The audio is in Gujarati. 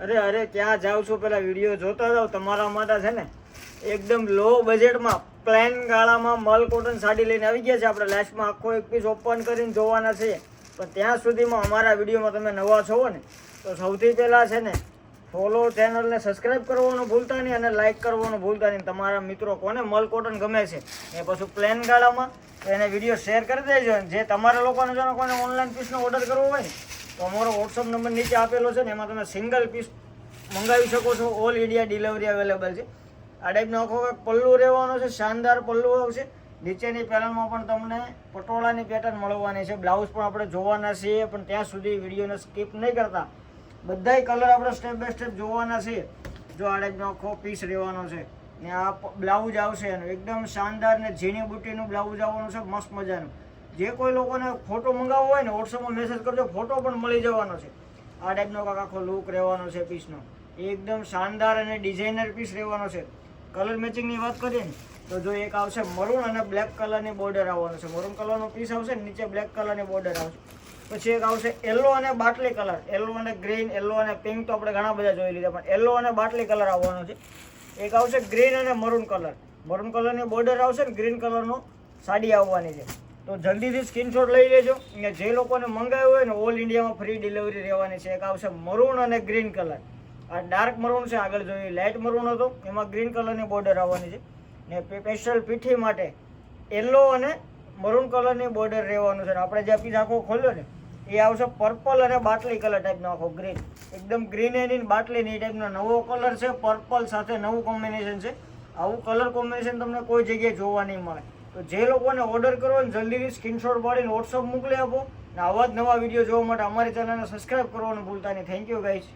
અરે અરે, ક્યાં જાઉં છું? પેલા વીડિયો જોતા જાઉં તમારા માટે છે ને, એકદમ લો બજેટમાં પ્લેન ગાળામાં મલ કોટન સાડી લઈને આવી ગયા છે આપણે. લાસ્ટમાં આખો એક પીસ ઓપન કરીને જોવાના છે. પણ ત્યાં સુધીમાં અમારા વિડીયોમાં તમે નવા છો ને, તો સૌથી પહેલાં છે ને ફોલો ચેનલને સબસ્ક્રાઇબ કરવાનું ભૂલતા નહીં અને લાઇક કરવાનું ભૂલતા નહીં. તમારા મિત્રો કોને મલ કોટન ગમે છે? એ પછી પ્લેન ગાળામાં તો એને વીડિયો શેર કરી દેજો જે તમારા લોકોને જો કોઈને ઓનલાઈન પીસનો ઓર્ડર કરવો હોય તો અમારો વોટ્સઅપ નંબર નીચે આપેલો છે ને, એમાં તમે સિંગલ પીસ મંગાવી શકો છો. ઓલ ઇન્ડિયા ડિલિવરી અવેલેબલ છે. આ ટાઈપનો આખો પલ્લુ રહેવાનો છે, શાનદાર પલ્લુ આવશે. નીચેની પેનલમાં પણ તમને પટોળાની પેટર્ન મળવાની છે. બ્લાઉઝ પણ આપણે જોવાના છીએ, પણ ત્યાં સુધી વિડીયોને સ્કીપ નહીં કરતા. બધાય કલર આપણે સ્ટેપ બાય સ્ટેપ જોવાના છીએ. જો આ ટાઈપનો આખો પીસ રહેવાનો છે. ને આ બ્લાઉઝ આવશે એનું. એકદમ શાનદાર ને ઝીણી બુટ્ટીનું બ્લાઉઝ આવવાનું છે, મસ્ત મજાનું. જે કોઈ લોકોને ફોટો મંગાવવો હોય ને વોટ્સઅપમાં મેસેજ કરજો, ફોટો પણ મળી જવાનો છે. આ ટાઈપનો કાંક આખો લુક રહેવાનો છે પીસનો એકદમ શાનદાર અને ડિઝાઇનર પીસ રહેવાનો છે. કલર મેચિંગની વાત કરીએ ને, તો જો એક આવશે મરૂન અને બ્લેક કલરની બોર્ડર આવવાનો છે. મરૂન કલરનો પીસ આવશે નીચે બ્લેક કલરની બોર્ડર આવશે. પછી એક આવશે યલો અને બાટલી કલર યલો અને ગ્રીન યલો અને પિંક તો આપણે ઘણા બધા જોઈ લીધા, પણ યલો અને બાટલી કલર આવવાનો છે. એક આવશે ગ્રીન અને મરૂન કલર. મરૂન કલરની બોર્ડર આવશે ને ગ્રીન કલરનો સાડી આવવાની છે. તો જલ્દીથી સ્ક્રીનશોટ લઈ લેજો. અને જે લોકોને મંગાવ્યું હોય ને ઓલ ઇન્ડિયામાં ફ્રી ડિલિવરી રહેવાની છે. એક આવશે મરૂન અને ગ્રીન કલર. આ ડાર્ક મરૂન છે, આગળ જોઈએ લાઇટ મરૂન હતો, એમાં ગ્રીન કલરની બોર્ડર આવવાની છે. ને સ્પેશિયલ પીઠી માટે યલો અને મરૂન કલરની બોર્ડર રહેવાનું છે. આપણે જે પીસ આખો ખોલ્યો ને એ આવશે પર્પલ અને બાટલી કલર ટાઈપનો આખો ગ્રીન એકદમ ગ્રીન એની બાટલીની એ ટાઈપનો નવો કલર છે પર્પલ સાથે નવું કોમ્બિનેશન છે. આવું કલર કોમ્બિનેશન તમને કોઈ જગ્યાએ જોવા નહીં મળે. તો જે લોકોને ઓર્ડર કરો ને જલ્દીથી સ્ક્રીનશોટ પાડીને વોટ્સઅપ મોકલી આપો. ને આવા જ નવા વીડિયો જોવા માટે અમારી ચેનલને સબસ્ક્રાઈબ કરવાનું ભૂલતા નહીં. Thank you guys